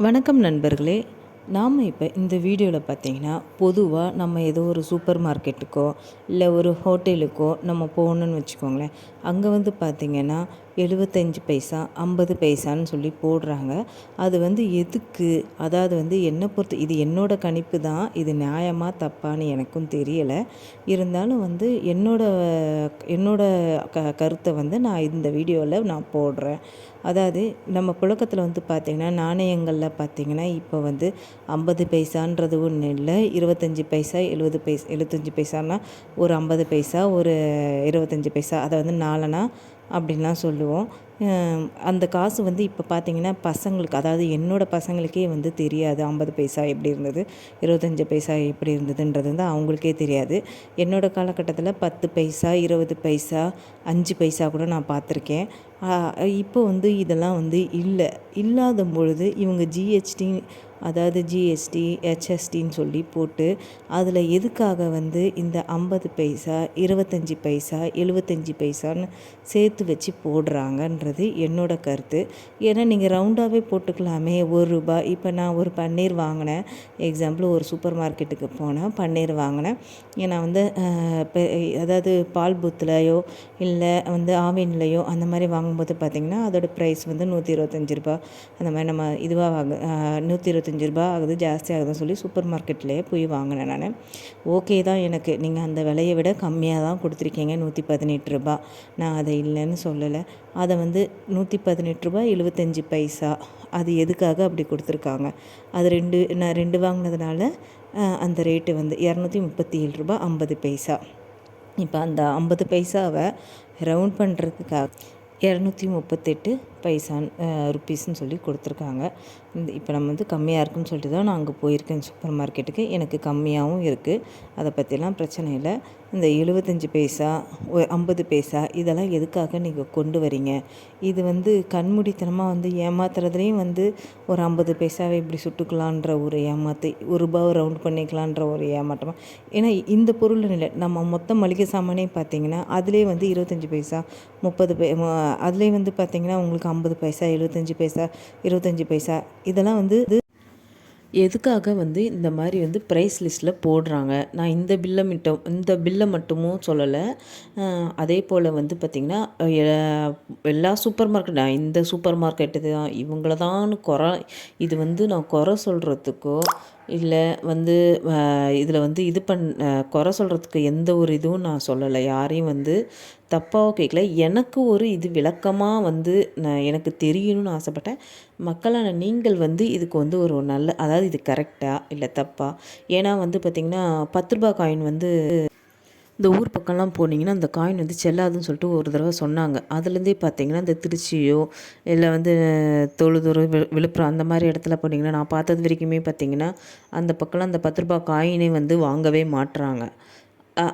வணக்கம் நண்பர்களே நாம் இப்போ இந்த வீடியோவில் பார்த்தீங்கன்னா பொதுவாக நம்ம ஏதோ ஒரு சூப்பர் மார்க்கெட்டுக்கோ இல்லை ஒரு ஹோட்டலுக்கோ நம்ம போகணுன்னு வச்சுக்கோங்களேன். அங்கே வந்து பார்த்திங்கன்னா எழுபத்தஞ்சி பைசா ஐம்பது பைசான்னு சொல்லி போடுறாங்க. அது வந்து எதுக்கு? அதாவது வந்து என்னை பொறுத்து இது என்னோடய கணிப்பு தான் இது நியாயமாக தப்பான்னு எனக்கும் தெரியலை. இருந்தாலும் வந்து என்னோட என்னோட க கருத்தை வந்து நான் இந்த வீடியோவில் நான் போடுறேன். அதாவது நம்ம புழக்கத்தில் வந்து பார்த்திங்கன்னா நாணயங்களில் பார்த்திங்கன்னா இப்போ வந்து ஐம்பது பைசான்றது ஒன்று இல்லை இருபத்தஞ்சி பைசா எழுபது பைசா எழுபத்தஞ்சி பைசானா ஒரு ஐம்பது பைசா ஒரு இருபத்தஞ்சி பைசா அதை வந்து நாலனா அப்படின்லாம் சொல்லுவோம். அந்த காசு வந்து இப்போ பார்த்திங்கன்னா பசங்களுக்கு அதாவது என்னோடய பசங்களுக்கே வந்து தெரியாது. ஐம்பது பைசா எப்படி இருந்தது? இருபத்தஞ்சி பைசா எப்படி இருந்ததுன்றது வந்து அவங்களுக்கே தெரியாது. என்னோடய காலகட்டத்தில் பத்து பைசா இருபது பைசா அஞ்சு பைசா கூட நான் பார்த்துருக்கேன் இப்போ வந்து இதெல்லாம் வந்து இல்லை. இல்லாத பொழுது இவங்க ஜிஹெச்டி அதாவது ஜிஎஸ்டி ஹெச்எஸ்டின்னு சொல்லி போட்டு அதில் எதுக்காக வந்து இந்த ஐம்பது பைசா இருபத்தஞ்சி பைசா எழுபத்தஞ்சி பைசான்னு சேர்த்து வச்சு போடுறாங்கன்றது என்னோட கருத்து. ஏன்னா நீங்கள் ரவுண்டாகவே போட்டுக்கலாமே ஒரு ரூபாய். இப்போ நான் ஒரு பன்னீர் வாங்கினேன். எக்ஸாம்பிள் ஒரு சூப்பர் மார்க்கெட்டுக்கு போனேன் பன்னீர் வாங்கினேன். நான் வந்து அதாவது பால் பூத்துலையோ இல்லை வந்து ஆவின்லையோ அந்த மாதிரி வாங்கும்போது பார்த்திங்கன்னா அதோடய ப்ரைஸ் வந்து நூற்றி இருபத்தஞ்சி ரூபா அந்த மாதிரி நம்ம இதுவாக வாங்க நூற்றி இருபத்தஞ்சி ரூபா ஆகுது ஜாஸ்தி ஆகுதுன்னு சொல்லி சூப்பர் மார்க்கெட்லேயே போய் வாங்கினேன் நான். ஓகே தான் எனக்கு. நீங்கள் அந்த விலையை விட கம்மியாக தான் கொடுத்துருக்கீங்க நூற்றி பதினெட்டு ரூபா நான் அதை இல்லைன்னு சொல்லலை. அதை வந்து நூற்றி பதினெட்டு ரூபாய் எழுபத்தஞ்சி பைசா. அது எதுக்காக அப்படி கொடுத்துருக்காங்க? அது ரெண்டு நான் ரெண்டு வாங்கினதுனால அந்த ரேட்டு வந்து இரநூத்தி முப்பத்தி ஏழு ரூபா ஐம்பது பைசா. இப்போ அந்த ஐம்பது பைசாவை ரவுண்ட் பண்ணுறதுக்காக இரநூத்தி முப்பத்தெட்டு பைசான் ருப்பீஸ்ன்னு சொல்லி கொடுத்துருக்காங்க. இந்த இப்போ நம்ம வந்து கம்மியாக இருக்குன்னு சொல்லிட்டு தான் நான் அங்கே போயிருக்கேன் சூப்பர் மார்க்கெட்டுக்கு எனக்கு கம்மியாகவும் இருக்குது அதை பற்றிலாம் பிரச்சனை இல்லை. இந்த எழுபத்தஞ்சி பைசா ஐம்பது பைசா இதெல்லாம் எதுக்காக நீங்கள் கொண்டு வரீங்க? இது வந்து கண்மூடித்தனமாக வந்து ஏமாத்துறதுலேயும் வந்து ஒரு ஐம்பது பைசாவை இப்படி சுட்டுக்கலான்ற ஒரு ஏமாத்து ஒரு ரூபாவை ரவுண்ட் பண்ணிக்கலான்ற ஒரு ஏமாற்றமாக ஏன்னா இந்த பொருள் இல்லை. நம்ம மொத்த மளிகை சாமானே பார்த்தீங்கன்னா அதிலே வந்து இருபத்தஞ்சி பைசா முப்பது பை அதுலேயே வந்து பார்த்திங்கன்னா உங்களுக்கு ஐம்பது பைசா எழுபத்தஞ்சி பைசா இருபத்தஞ்சி பைசா இதெல்லாம் வந்து எதுக்காக வந்து இந்த மாதிரி வந்து ப்ரைஸ் லிஸ்ட்டில் போடுறாங்க? நான் இந்த பில்லை மட்டும் இந்த பில்லை மட்டுமும் சொல்லலை. அதே போல் வந்து பார்த்திங்கன்னா எல்லா சூப்பர் மார்க்கெட் நான் இந்த சூப்பர் மார்க்கெட்டு தான் இவங்கள தான் குறை இது வந்து நான் குறை சொல்கிறதுக்கோ இல்லை வந்து இதில் வந்து இது பண் குறை சொல்கிறதுக்கு எந்த ஒரு இதுவும் நான் சொல்லலை. யாரையும் வந்து தப்பாக கேட்கல. எனக்கு ஒரு இது விளக்கமாக வந்து நான் எனக்கு தெரியணும்னு ஆசைப்பட்டேன். மக்களான நீங்கள் வந்து இதுக்கு வந்து ஒரு நல்ல அதாவது இது கரெக்டாக இல்லை தப்பா? ஏன்னா வந்து பார்த்திங்கன்னா பத்து ரூபா காயின் வந்து இந்த ஊர் பக்கம்லாம் போனீங்கன்னா அந்த காயின் வந்து செல்லாதுன்னு சொல்லிட்டு ஒரு தடவை சொன்னாங்க. அதுலேருந்தே பார்த்தீங்கன்னா இந்த திருச்சியோ இல்லை வந்து தொழுதூர் விழுப்புரம் அந்த மாதிரி இடத்துல போனீங்கன்னா நான் பார்த்தது வரைக்குமே பார்த்தீங்கன்னா அந்த பக்கம்லாம் அந்த பத்து ரூபா காயினே வந்து வாங்கவே மாட்டுறாங்க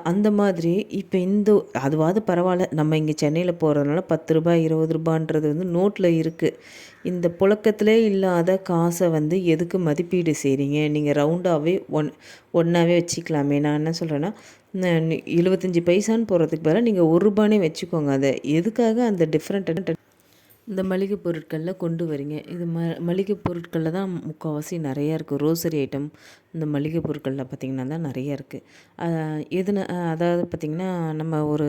அந்த மாதிரி இப்போ இந்த அதுவாவது பரவாயில்ல நம்ம இங்கே சென்னையில் போகிறதுனால பத்து ரூபாய் இருபது ரூபான்றது வந்து நோட்டில் இருக்குது இந்த புழக்கத்திலே இல்லாத காசை வந்து எதுக்கு மதிப்பீடு செய்கிறீங்க நீங்கள் ரவுண்டாகவே ஒன் ஒன்றாவே வச்சுக்கலாமே. நான் என்ன சொல்கிறேன்னா எழுபத்தஞ்சி பைசான்னு போகிறதுக்கு பதிலாக நீங்கள் ஒரு ரூபானே வச்சுக்கோங்க அதை. எதுக்காக அந்த டிஃப்ரெண்ட் இந்த மளிகை பொருட்களில் கொண்டு வரீங்க. இது ம மளிகை பொருட்களில் தான் முக்கால்வாசி நிறையா இருக்குது ரோசரி ஐட்டம் இந்த மளிகை பொருட்களில் பார்த்திங்கன்னா தான் நிறையா இருக்குது எதுனா அதாவது பார்த்திங்கன்னா நம்ம ஒரு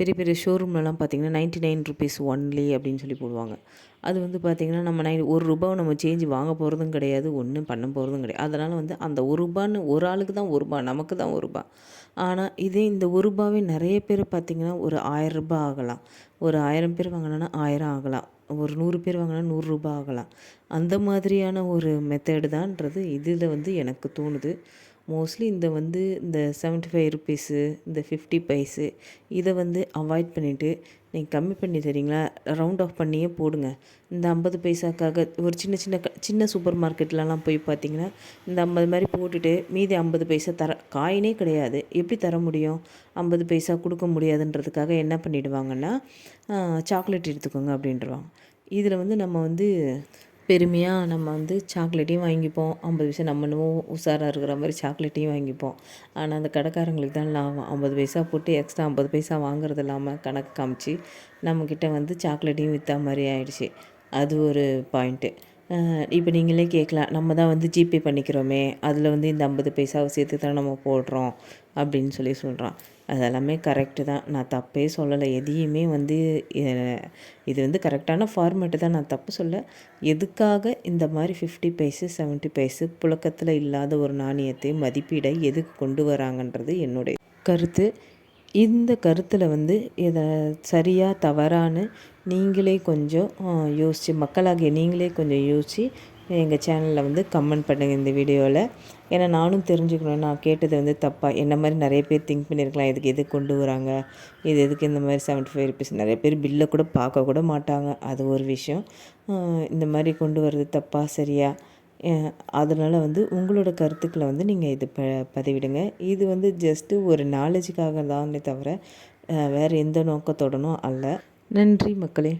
பெரிய பெரிய ஷோரூம்லலாம் பார்த்திங்கன்னா நைன்ட்டி நைன் ருபீஸ் ஒன்லி அப்படின்னு சொல்லி போடுவாங்க. அது வந்து பார்த்திங்கன்னா நம்ம நைன் ஒரு ரூபாவை நம்ம சேஞ்சு வாங்க போகிறதும் கிடையாது ஒன்றும் பண்ண போகிறதும் கிடையாது. அதனால் வந்து அந்த ஒரு ரூபான்னு ஒரு ஆளுக்கு தான் ஒரு ரூபா நமக்கு தான் ஒரு ரூபா. ஆனால் இதே இந்த ஒரு ரூபாவே நிறைய பேர் பார்த்திங்கன்னா ஒரு ஆயரரூபா ஆகலாம். ஒரு ஆயிரம் பேர் வாங்கினா ஆயிரம் ஆகலாம். ஒரு நூறு பேர் வாங்கினா நூறுரூபா ஆகலாம். அந்த மாதிரியான ஒரு மெத்தேடு தான்றது இதில் வந்து எனக்கு தோணுது. மோஸ்ட்லி இந்த வந்து இந்த செவன்ட்டி ஃபைவ் ருபீஸு இந்த ஃபிஃப்டி பைஸு இதை வந்து அவாய்ட் பண்ணிவிட்டு நீங்கள் கம்மி பண்ணி தரீங்களா? ரவுண்ட் ஆஃப் பண்ணியே போடுங்க. இந்த ஐம்பது பைசாக்காக ஒரு சின்ன சின்ன க சின்ன சூப்பர் மார்க்கெட்லலாம் போய் பார்த்தீங்கன்னா இந்த ஐம்பது மாதிரி போட்டுட்டு மீதி ஐம்பது பைசா தர காயினே கிடையாது. எப்படி தர முடியும்? ஐம்பது பைசா கொடுக்க முடியாதுன்றதுக்காக என்ன பண்ணிவிடுவாங்கன்னா சாக்லேட் எடுத்துக்கோங்க அப்படின்றவாங்க. இதில் வந்து நம்ம வந்து பெருமையாக நம்ம வந்து சாக்லேட்டையும் வாங்கிப்போம். ஐம்பது பைசா நம்மளும் உஷாராக இருக்கிற மாதிரி சாக்லேட்டையும் வாங்கிப்போம். ஆனால் அந்த கடைக்காரங்களுக்கு தான் லாபம். ஐம்பது பைசா போட்டு எக்ஸ்ட்ரா ஐம்பது பைசா வாங்குறது இல்லாமல் கணக்கு காமிச்சு நம்மக்கிட்ட வந்து சாக்லேட்டையும் விற்றா மாதிரி ஆயிடுச்சு. அது ஒரு பாயிண்ட்டு இப்போ நீங்களே கேட்கலாம் நம்ம தான் வந்து ஜிபே பண்ணிக்கிறோமே. அதில் வந்து இந்த ஐம்பது பைசாவை சேர்த்து தான் நம்ம போடுறோம் அப்படின்னு சொல்லி சொல்கிறான் அதெல்லாமே கரெக்டு தான். நான் தப்பே சொல்லலை. எதையுமே வந்து இது வந்து கரெக்டான ஃபார்மேட்டு தான். நான் தப்பு சொல்ல. எதுக்காக இந்த மாதிரி ஃபிஃப்டி பைசு செவன்ட்டி பைசு புழக்கத்தில் இல்லாத ஒரு நாணயத்தை மதிப்பீடை எதுக்கு கொண்டு வராங்கன்றது என்னுடைய கருத்து. இந்த கருத்தில் வந்து இதை சரியாக தவறான்னு நீங்களே கொஞ்சம் யோசித்து மக்களாகிய நீங்களே கொஞ்சம் யோசித்து எங்கள் சேனலில் வந்து கமெண்ட் பண்ணுங்கள் இந்த வீடியோவில் ஏன்னா நானும் தெரிஞ்சுக்கணும். நான் கேட்டது வந்து தப்பாக என்ன மாதிரி நிறைய பேர் திங்க் பண்ணியிருக்கலாம். இதுக்கு எதுக்கு கொண்டு வராங்க? இது எதுக்கு இந்த மாதிரி செவன்ட்டி ஃபைவ் ருபீஸ் நிறைய பேர் பில்லை கூட பார்க்க கூட மாட்டாங்க. அது ஒரு விஷயம். இந்த மாதிரி கொண்டு வர்றது தப்பாக சரியா? அதனால் வந்து உங்களோட கருத்துக்களை வந்து நீங்கள் இது ப பதிவிடுங்க. இது வந்து ஜஸ்ட்டு ஒரு நாலேஜுக்காக தானே தவிர வேறு எந்த நோக்கத்தோடனும் அல்ல. நன்றி மக்களே.